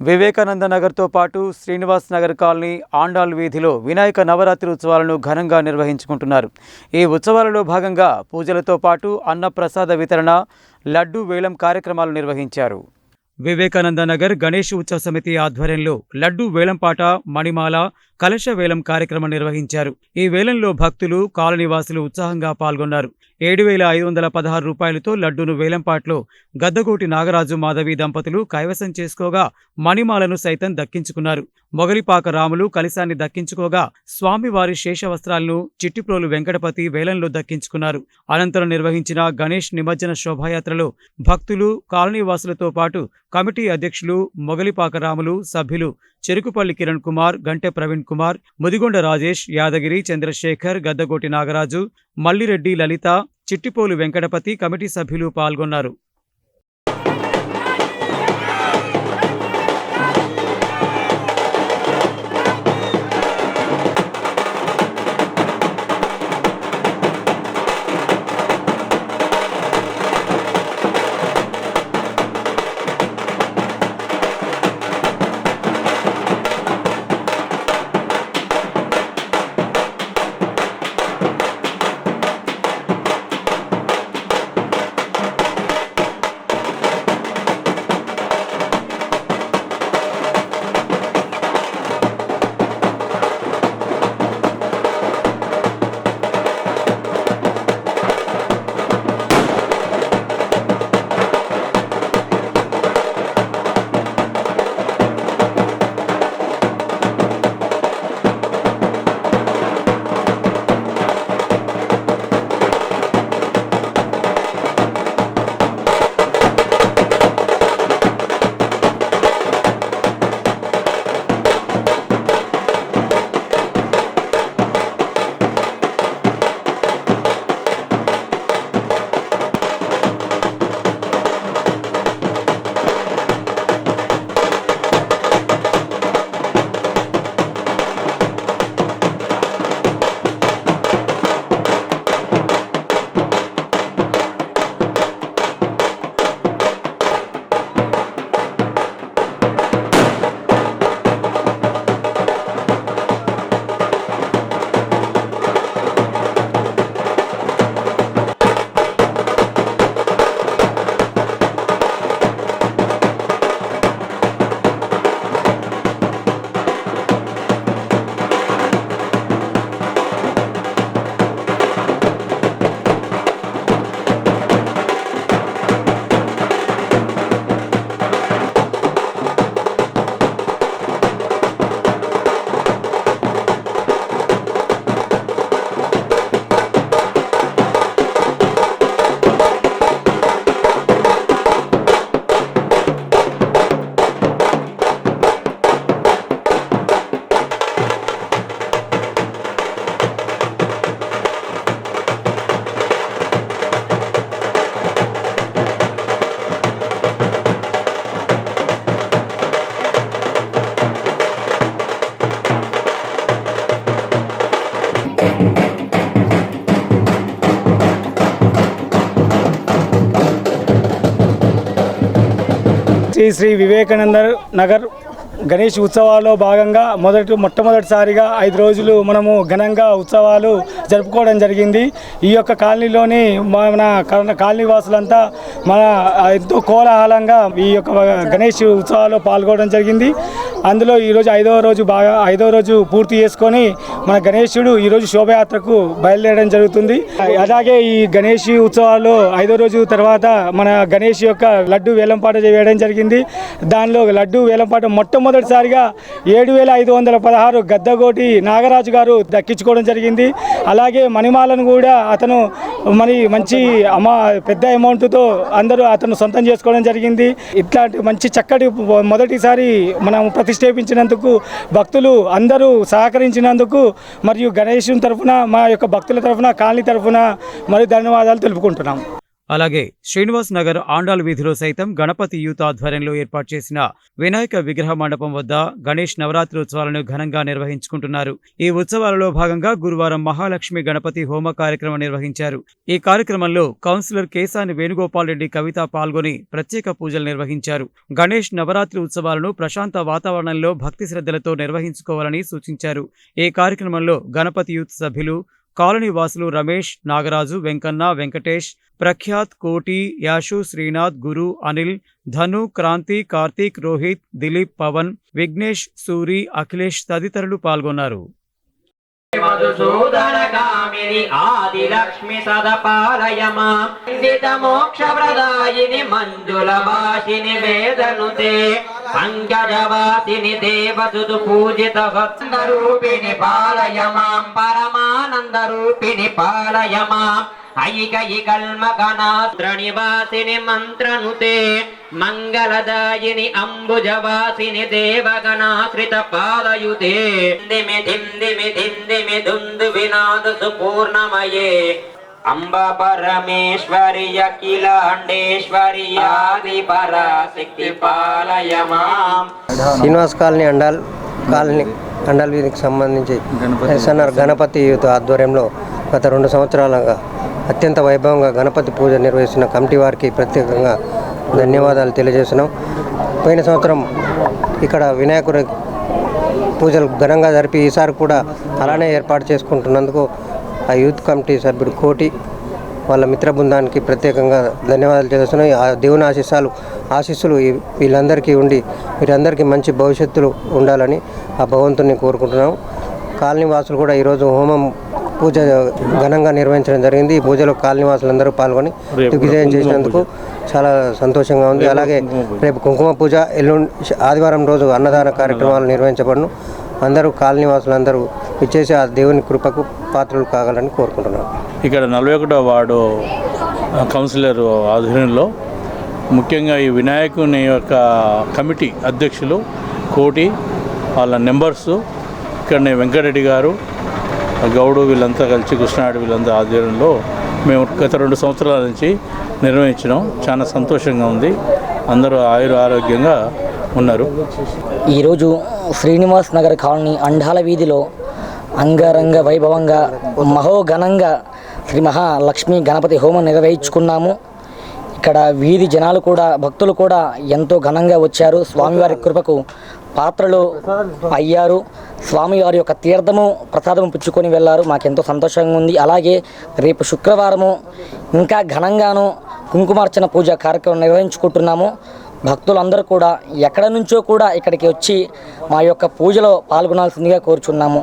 వివేకానంద నగర్తో పాటు శ్రీనివాస్ నగర్ కాలనీ ఆండాల్ వీధిలో వినాయక నవరాత్రి ఉత్సవాలను ఘనంగా నిర్వహించుకుంటున్నారు. ఈ ఉత్సవాలలో భాగంగా పూజలతో పాటు అన్నప్రసాద వితరణ లడ్డు వేలం కార్యక్రమాలు నిర్వహించారు. వివేకానంద నగర్ గణేష్ ఉత్సవ సమితి ఆధ్వర్యంలో లడ్డు వేలంపాట మణిమాల కలశ వేలం కార్యక్రమం నిర్వహించారు. ఈ వేలంలో భక్తులు కాలనీవాసులు ఉత్సాహంగా పాల్గొన్నారు. ఏడు వేల ఐదు వందల పదహారు రూపాయలతో లడ్డూను వేలంపాట్లో గద్దగోటి నాగరాజు మాధవి దంపతులు కైవసం చేసుకోగా మణిమాలను సైతం దక్కించుకున్నారు. మొగలిపాక రాములు కలిశాన్ని దక్కించుకోగా స్వామివారి శేష వస్త్రాలను చిట్టిప్రోలు వెంకటపతి వేలంలో దక్కించుకున్నారు. అనంతరం నిర్వహించిన గణేష్ నిమజ్జన శోభాయాత్రలో భక్తులు కాలనీవాసులతో పాటు కమిటీ అధ్యక్షులు మొగలిపాక రాములు సభ్యులు చెరుకుపల్లి కిరణ్ కుమార్ గంటె ప్రవీణ్ కుమార్ ముదిగొండ రాజేష్ యాదగిరి చంద్రశేఖర్ గద్దగోటి నాగరాజు మల్లిరెడ్డి లలిత చిట్టిపోలు వెంకటపతి కమిటీ సభ్యులు పాల్గొన్నారు. శ్రీ శ్రీ వివేకానంద నగర్ గణేష్ ఉత్సవాల్లో భాగంగా మొదటి మొట్టమొదటిసారిగా ఐదు రోజులు మనము ఘనంగా ఉత్సవాలు జరుపుకోవడం జరిగింది. ఈ యొక్క కాలనీలోని మన కాలనీ- కాలనీ వాసులంతా మన ఎంతో కోలాహలంగా ఈ యొక్క గణేష్ ఉత్సవాల్లో పాల్గొనడం జరిగింది. అందులో ఈరోజు ఐదవ రోజు బాగా ఐదవ రోజు పూర్తి చేసుకొని మన గణేశుడు ఈరోజు శోభయాత్రకు బయలుదేరడం జరుగుతుంది. అలాగే ఈ గణేష్ ఉత్సవాల్లో ఐదో రోజు తర్వాత మన గణేష్ యొక్క లడ్డు వేలంపాట వేయడం జరిగింది. దానిలో లడ్డు వేలంపాట మొట్టమొదటిసారిగా ఏడు వేల ఐదు వందల పదహారు గద్దగోటి నాగరాజు గారు దక్కించుకోవడం జరిగింది. అలాగే మణిమాలను కూడా అతను మరి మంచి అమా పెద్ద అమౌంట్తో అందరూ అతను సొంతం చేసుకోవడం జరిగింది. ఇట్లాంటి మంచి చక్కటి మొదటిసారి మనం ప్రతిష్ఠాపించినందుకు భక్తులు అందరూ సహకరించినందుకు మరియు గణేశం తరఫున మా యొక్క భక్తుల తరఫున కాలనీ తరఫున మరి ధన్యవాదాలు తెలుపుకుంటున్నాం అలాగే శ్రీనివాస్ నగర్ ఆండాల్ వీధిలో సైతం గణపతి యూత్ ఆధ్వర్యంలో ఏర్పాటు చేసిన వినాయక విగ్రహ మండపం వద్ద గణేష్ నవరాత్రి ఉత్సవాలను ఘనంగా నిర్వహించుకుంటున్నారు. ఈ ఉత్సవాలలో భాగంగా గురువారం మహాలక్ష్మి గణపతి హోమ కార్యక్రమం నిర్వహించారు. ఈ కార్యక్రమంలో కౌన్సిలర్ కేసాని వేణుగోపాల్ రెడ్డి కవిత పాల్గొని ప్రత్యేక పూజలు నిర్వహించారు. గణేష్ నవరాత్రి ఉత్సవాలను ప్రశాంత వాతావరణంలో భక్తి శ్రద్ధలతో నిర్వహించుకోవాలని సూచించారు. ఈ కార్యక్రమంలో గణపతి యూత్ సభ్యులు కాలనీ వాసులు రమేష్ నాగరాజు వెంకన్న వెంకటేష్ ప్రఖ్యాత్ కోటి యాషు శ్రీనాథ్ గురు అనిల్ ధను క్రాంతి కార్తీక్ రోహిత్ దిలీప్ పవన్ విఘ్నేష్ సూరి అఖిలేష్ తదితరులు పాల్గొన్నారు. మధుసూదనగామిని ఆదిలక్ష్మి మంజుల భాషిని వేదనుతే. పంకజవాసిని దేవసుదు పూజిత రూపిణి పాలయ మాం పరమానంద రూపిణి పాలయ మాం ఐకైకల్మగణాత్రనివాసిని మంత్రనుతే మంగళదాయిని అంబుజవాసిని దేవగణాశ్రిత పాలయుతే దిమి దిందిమి దిందిమి దుందు వినాదు సుపూర్ణమయే అంబ పరమేశ్వరి అఖిలాండేశ్వరి ఆది పరాశక్తి పాలయ మాం శ్రీనివాస్ కాలనీ అండాల్ కాలనీ అండాల్ వీధికి సంబంధించి ఎస్ఎన్ఆర్ గణపతి యూత్ ఆధ్వర్యంలో గత రెండు సంవత్సరాలుగా అత్యంత వైభవంగా గణపతి పూజ నిర్వహిస్తున్న కమిటీ వారికి ప్రత్యేకంగా ధన్యవాదాలు తెలియజేస్తున్నాం. పోయిన సంవత్సరం ఇక్కడ వినాయకుడి పూజలు ఘనంగా జరిపి ఈసారి కూడా అలానే ఏర్పాటు చేసుకుంటున్నందుకు ఆ యూత్ కమిటీ సభ్యుడు కోటి వాళ్ళ మిత్ర బృందానికి ప్రత్యేకంగా ధన్యవాదాలు చేస్తున్నాయి ఆ దేవుని ఆశీస్సాలు ఆశీస్సులు వీళ్ళందరికీ ఉండి వీరందరికీ మంచి భవిష్యత్తులు ఉండాలని ఆ భగవంతుని కోరుకుంటున్నాం. కాలనీ వాసులు కూడా ఈరోజు హోమం పూజ ఘనంగా నిర్వహించడం జరిగింది. ఈ పూజలో కాలనీ వాసులందరూ పాల్గొని దిగ్విజయం చేసినందుకు చాలా సంతోషంగా ఉంది. అలాగే రేపు కుంకుమ పూజ ఎల్లుండి ఆదివారం రోజు అన్నదాన కార్యక్రమాలు నిర్వహించబడును. అందరూ కాలనీ వాసులందరూ ఇచ్చేసి ఆ దేవుని కృపకు పాత్రలు కాగలని కోరుకుంటున్నాను. ఇక్కడ నలభై ఒకటో వార్డు కౌన్సిలర్ ఆధ్వర్యంలో ముఖ్యంగా ఈ వినాయకుని యొక్క కమిటీ అధ్యక్షులు కోటి వాళ్ళ నెంబర్సు ఇక్కడ వెంకటరెడ్డి గారు గౌడు వీళ్ళంతా కలిసి కృష్ణాడు వీళ్ళంతా ఆధ్వర్యంలో మేము గత రెండు సంవత్సరాల నుంచి నిర్వహించడం చాలా సంతోషంగా ఉంది. అందరూ ఆయుర ఆరోగ్యంగా ఉన్నారు. ఈరోజు శ్రీనివాస్ నగర్ కాలనీ అండాల వీధిలో అంగరంగ వైభవంగా మహోఘనంగా శ్రీ మహాలక్ష్మి గణపతి హోమం నిర్వహించుకున్నాము. ఇక్కడ వీధి జనాలు కూడా భక్తులు కూడా ఎంతో ఘనంగా వచ్చారు. స్వామివారి కృపకు పాత్రలు అయ్యారు. స్వామివారి యొక్క తీర్థము ప్రసాదము పుచ్చుకొని వెళ్ళారు. మాకెంతో సంతోషంగా ఉంది. అలాగే రేపు శుక్రవారము ఇంకా ఘనంగాను కుంకుమార్చన పూజ కార్యక్రమం నిర్వహించుకుంటున్నాము. భక్తులందరూ కూడా ఎక్కడ నుంచో కూడా ఇక్కడికి వచ్చి మా యొక్క పూజలో పాల్గొనాల్సిందిగా కోరుచున్నాము.